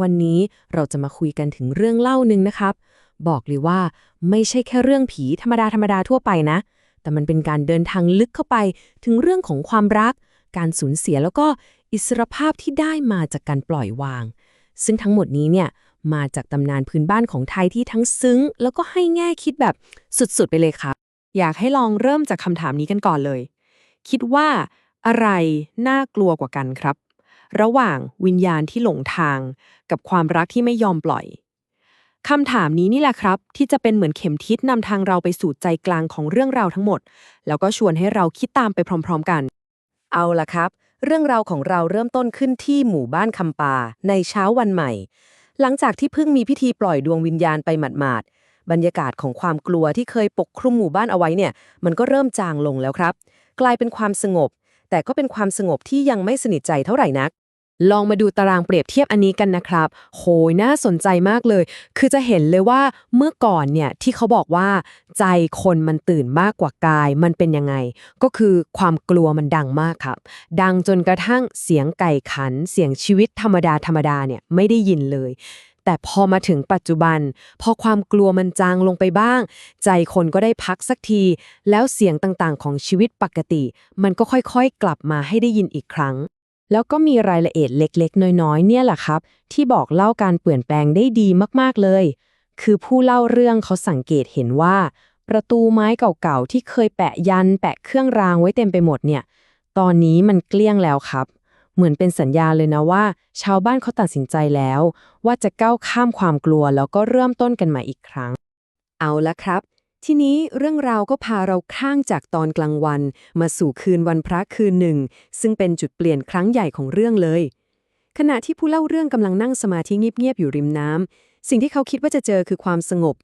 วันนี้เราจะมาคุยกันถึงเรื่องเล่าหนึ่งนะครับ บอกเลยว่าไม่ใช่แค่เรื่องผีธรรมดาธรรมดาทั่วไปนะ แต่มันเป็นการเดินทางลึกเข้าไปถึงเรื่องของความรัก การสูญเสียแล้วก็อิสรภาพที่ได้มาจากการปล่อยวาง ซึ่งทั้งหมดนี้เนี่ยมาจากตำนานพื้นบ้านของไทยที่ทั้งซึ้ง แล้วก็ให้แง่คิดแบบสุดๆไปเลยครับ อยากให้ลองเริ่มจากคำถามนี้กันก่อนเลย คิดว่าอะไรน่ากลัวกว่ากันครับ ระหว่างวิญญาณที่หลงทาง กับความรักที่ไม่ยอมปล่อยคำถามนี้นี่แหละครับ ที่จะเป็นเหมือนเข็มทิศนำทางเราไปสู่ใจกลางของเรื่องราวทั้งหมด แล้วก็ชวนให้เราคิดตามไปพร้อม ๆ กัน เอาล่ะครับ เรื่องราวของเราเริ่มต้นขึ้นที่หมู่บ้านคำปา ในเช้าวันใหม่ หลังจากที่เพิ่งมีพิธีปล่อยดวงวิญญาณไปหมาดๆบรรยากาศของความกลัวที่เคยปกคลุมหมู่บ้านเอาไว้เนี่ย มันก็เริ่มจางลงแล้วครับ กลายเป็นความสงบ แต่ก็เป็นความสงบที่ยังไม่สนิทใจเท่าไหร่นัก ลองมาดูตารางเปรียบเทียบอันนี้กันนะครับ โหยน่าสนใจมากเลย คือจะเห็นเลยว่าเมื่อก่อนเนี่ยที่เขาบอกว่า ใจคนมันตื่นมากกว่ากาย มันเป็นยังไง ก็คือความกลัวมันดังมากครับ ดังจนกระทั่งเสียงไก่ขัน เสียงชีวิตธรรมดาธรรมดาเนี่ยไม่ได้ยินเลย แต่พอมาถึงปัจจุบัน พอความกลัวมันจางลงไปบ้าง ใจคนก็ได้พักสักที แล้วเสียงต่างๆ ของชีวิตปกติ มันก็ค่อยๆ กลับมาให้ได้ยินอีกครั้ง แล้วก็มีรายละเอียดเล็กๆ น้อยๆ เนี่ยแหละครับ ที่บอกเล่าการเปลี่ยนแปลงได้ดีมากๆเลย คือผู้เล่าเรื่องเขาสังเกตเห็นว่า ประตูไม้เก่าๆ ที่เคยแปะยัน แปะเครื่องรางไว้เต็มไปหมดเนี่ย ตอนนี้มันเกลี้ยงแล้วครับ เหมือนเป็นสัญญาเลยนะว่า ชาวบ้านเขาตัดสินใจแล้ว ว่าจะก้าวข้ามความกลัวแล้วก็เริ่มต้นกันใหม่อีกครั้ง เอาละครับ ทีนี้เรื่องราวก็พาเราข้างจากตอนกลางวัน มาสู่คืนวันพระคืนหนึ่ง ซึ่งเป็นจุดเปลี่ยนครั้งใหญ่ของเรื่องเลย ขณะที่ผู้เล่าเรื่องกำลังนั่งสมาธิเงียบๆอยู่ริมน้ำสิ่งที่เขาคิดว่าจะเจอคือความสงบ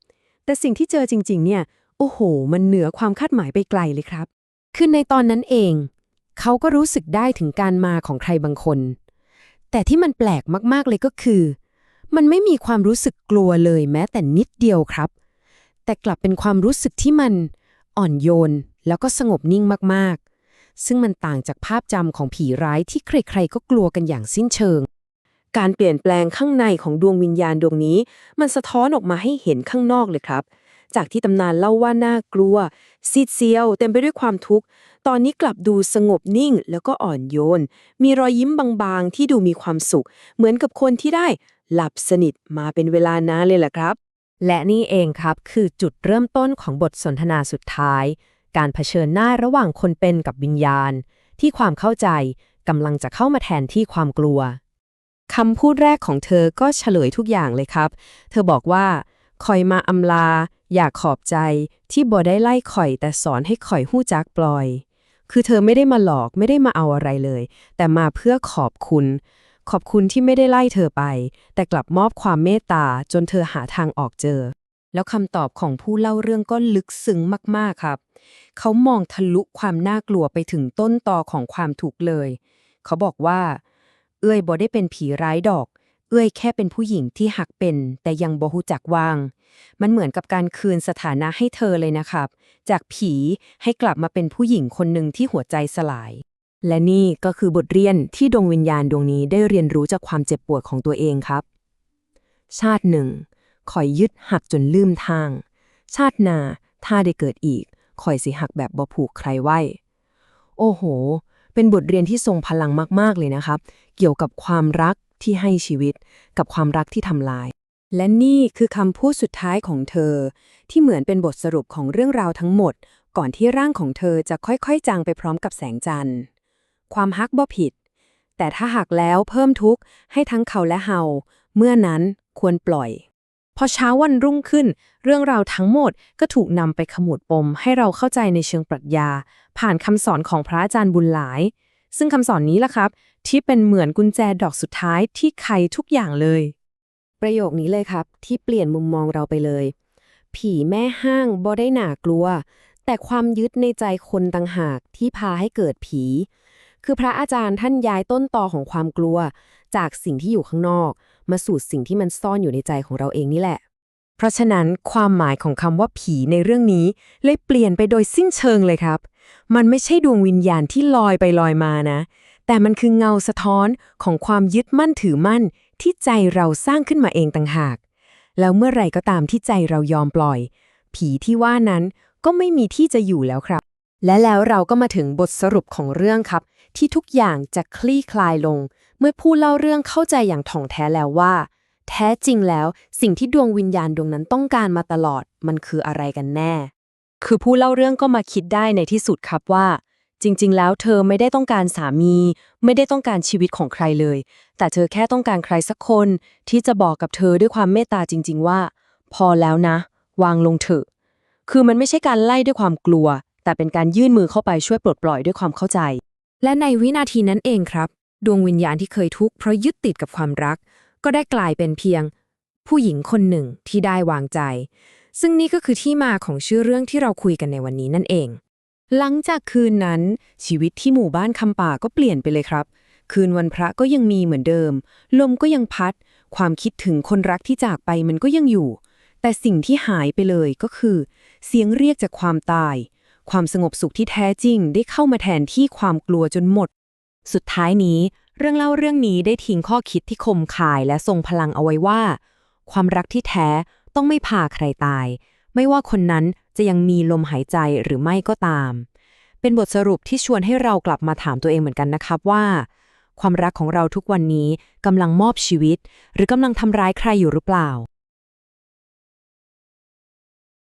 แต่สิ่งที่เจอจริง ๆ เนี่ย โอ้โห มันเหนือความคาดหมายไปไกลเลยครับ คือในตอนนั้นเอง เขาก็รู้สึกได้ถึงการมาของใครบางคน แต่ที่มันแปลกมากๆเลยก็คือ มันไม่มีความรู้สึกกลัวเลยแม้แต่นิดเดียวครับ แต่กลับเป็นความรู้สึกที่มันอ่อนโยน แล้วก็สงบนิ่งมากๆ ซึ่งมันต่างจากภาพจำของผีร้ายที่ใครๆ ก็กลัวกันอย่างสิ้นเชิง การเปลี่ยนแปลงข้างในของดวงวิญญาณดวงนี้ มันสะท้อนออกมาให้เห็นข้างนอกเลยครับ จากที่ตำนานเล่าว่าน่ากลัว ซีดเซียว เต็มไปด้วยความทุกข์ ตอนนี้กลับดูสงบนิ่งแล้วก็อ่อนโยน มีรอยยิ้มบางๆ ที่ดูมีความสุข เหมือนกับคนที่ได้หลับสนิทมาเป็นเวลานานเลยแหละครับ และนี่เองครับคือจุดเริ่มต้นของบทสนทนาสุดท้าย การเผชิญหน้าระหว่างคนเป็นกับวิญญาณ ที่ความเข้าใจกำลังจะเข้ามาแทนที่ความกลัวคำพูดแรกของเธอก็เฉลยทุกอย่างเลยครับ เธอบอกว่า คอยมาอำลา อยากขอบใจ ที่บ่ได้ไล่ข่อยแต่สอนให้ข่อยหู้จักปล่อย คือเธอไม่ได้มาหลอกไม่ได้มาเอาอะไรเลย แต่มาเพื่อขอบคุณ ขอบคุณที่ไม่ได้ไล่เธอไป แต่กลับมอบความเมตตาจนเธอหาทางออกเจอ แล้วคำตอบของผู้เล่าเรื่องก็ลึกซึ้งมากๆครับ เขามองทะลุความน่ากลัวไปถึงต้นตอของความถูกข์เลย เขาบอกว่า เอื้อยบ่ได้เป็นผีร้ายดอก เอื้อยแค่เป็นผู้หญิงที่หักเป็น แต่ยังบ่ฮู้จักวาง มันเหมือนกับการคืนสถานะให้เธอเลยนะครับ จากผีให้กลับมาเป็นผู้หญิงคนหนึ่งที่หัวใจสลาย และนี่ก็คือบทเรียนที่ดวงวิญญาณดวงนี้ได้เรียนรู้จากความเจ็บปวดของตัวเองครับ ชาติหนึ่งคอยยึดหักจนลืมทาง ชาติหนาถ้าได้เกิดอีกคอยสิหักแบบบ่ผูกใครไว้ โอ้โห เป็นบทเรียนที่ทรงพลังมากๆเลยนะครับ เกี่ยวกับความรักที่ให้ชีวิต กับความรักที่ทำลาย และนี่คือคำพูดสุดท้ายของเธอ ที่เหมือนเป็นบทสรุปของเรื่องราวทั้งหมด ก่อนที่ร่างของเธอจะค่อยๆจางไปพร้อมกับแสงจันทร์ ความฮักบ่ผิด แต่ถ้าหักแล้วเพิ่มทุกข์ให้ทั้งเขาและเฮาเมื่อนั้นควรปล่อย พอเช้าวันรุ่งขึ้น เรื่องราวทั้งหมดก็ถูกนำไปขมวดปมให้เราเข้าใจในเชิงปรัชญา ผ่านคำสอนของพระอาจารย์บุญหลาย ซึ่งคำสอนนี้ล่ะครับ ที่เป็นเหมือนกุญแจดอกสุดท้ายที่ไขทุกอย่างเลย ประโยคนี้เลยครับ ที่เปลี่ยนมุมมองเราไปเลย ผีแม่ห้างบ่ได้หนากลัว แต่ความยึดในใจคนต่างหากที่พาให้เกิดผี คือพระอาจารย์ท่านย้ายต้นตอของความกลัว จากสิ่งที่อยู่ข้างนอก มาสู่สิ่งที่มันซ่อนอยู่ในใจของเราเองนี่แหละ เพราะฉะนั้นความหมายของคำว่าผีในเรื่องนี้ เลยเปลี่ยนไปโดยสิ้นเชิงเลยครับ มันไม่ใช่ดวงวิญญาณที่ลอยไปลอยมานะ แต่มันคือเงาสะท้อนของความยึดมั่นถือมั่น ที่ใจเราสร้างขึ้นมาเองต่างหาก แล้วเมื่อไหร่ก็ตามที่ใจเรายอมปล่อย ผีที่ว่านั้นก็ไม่มีที่จะอยู่แล้วครับ และแล้วเราก็มาถึงบทสรุปของเรื่องครับ ที่ทุกอย่างจะคลี่คลายลง เมื่อผู้เล่าเรื่องเข้าใจอย่างถ่องแท้แล้วว่า แท้จริงแล้วสิ่งที่ดวงวิญญาณดวงนั้นต้องการมาตลอด มันคืออะไรกันแน่ คือผู้เล่าเรื่องก็มาคิดได้ในที่สุดครับว่า จริง ๆ แล้วเธอไม่ได้ต้องการสามี ไม่ได้ต้องการชีวิตของใครเลย แต่เธอแค่ต้องการใครสักคน ที่จะบอกกับเธอด้วยความเมตตาจริง ๆ ว่า พอแล้วนะ วางลงเถอะคือมันไม่ใช่การไล่ด้วยความกลัว แต่เป็นการยื่นมือเข้าไปช่วยปลดปล่อยด้วยความเข้าใจ และในวินาทีนั้นเองครับ ดวงวิญญาณที่เคยทุกข์เพราะยึดติดกับความรัก ก็ได้กลายเป็นเพียง ผู้หญิงคนหนึ่งที่ได้วางใจ ซึ่งนี่ก็คือที่มาของชื่อเรื่องที่เราคุยกันในวันนี้นั่นเอง หลังจากคืนนั้น ชีวิตที่หมู่บ้านคำป่าก็เปลี่ยนไปเลยครับ คืนวันพระก็ยังมีเหมือนเดิม ลมก็ยังพัด ความคิดถึงคนรักที่จากไปมันก็ยังอยู่ แต่สิ่งที่หายไปเลยก็คือ เสียงเรียกจากความตาย ความสงบสุขที่แท้จริงได้เข้ามาแทนที่ความกลัวจนหมด สุดท้ายนี้ เรื่องเล่าเรื่องนี้ได้ทิ้งข้อคิดที่คมคายและทรงพลังเอาไว้ว่า ความรักที่แท้ต้องไม่พาใครตาย ไม่ว่าคนนั้นจะยังมีลมหายใจหรือไม่ก็ตาม เป็นบทสรุปที่ชวนให้เรากลับมาถามตัวเองเหมือนกันนะครับว่า ความรักของเราทุกวันนี้กำลังมอบชีวิต หรือกำลังทำร้ายใครอยู่หรือเปล่า